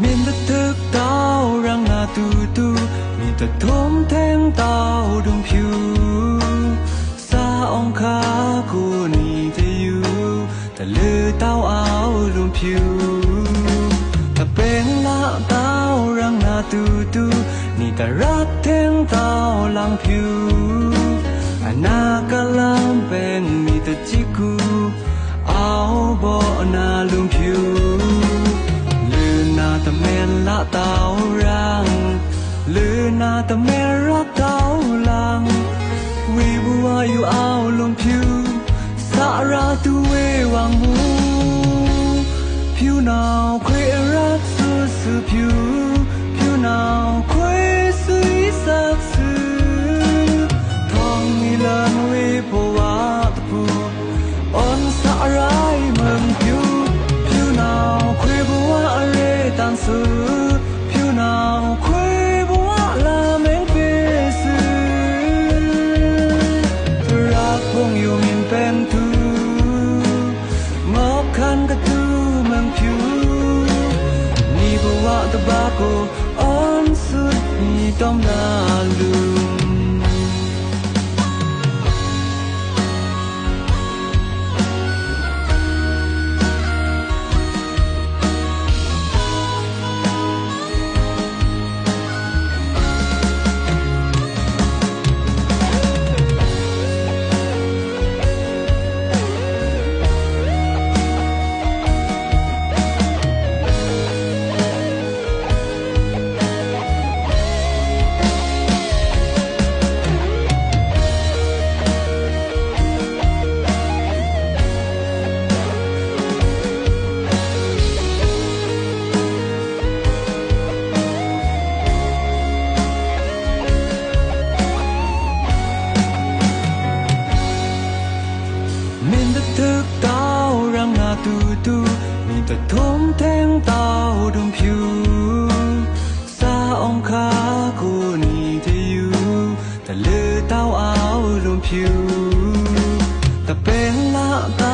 มีแต่ทุกดาวรังน免得得到让那嘟嘟，免得通听到动飘。撒昂卡古尼的有，但ลือเต้าเอาลุงผิวถ้าเป็นละเต้ารังนาตูตูนี่แต่รักเทงเต้าลังผิวอนาคตลังเป็นมีแต่จิกูเอาบ่นาลุง the mirror tao lang we bua you ao lung phiu sa ra tu we wang mu phiu now kwe ra su su phiu ก็ว่าตะบาโก ดูดูมีแต่ทมเทงเตาดุมผิวซาองคากูนี่ที่อยู่แต่เลือเต้าเอาลุมผิวแต่เป็นละตา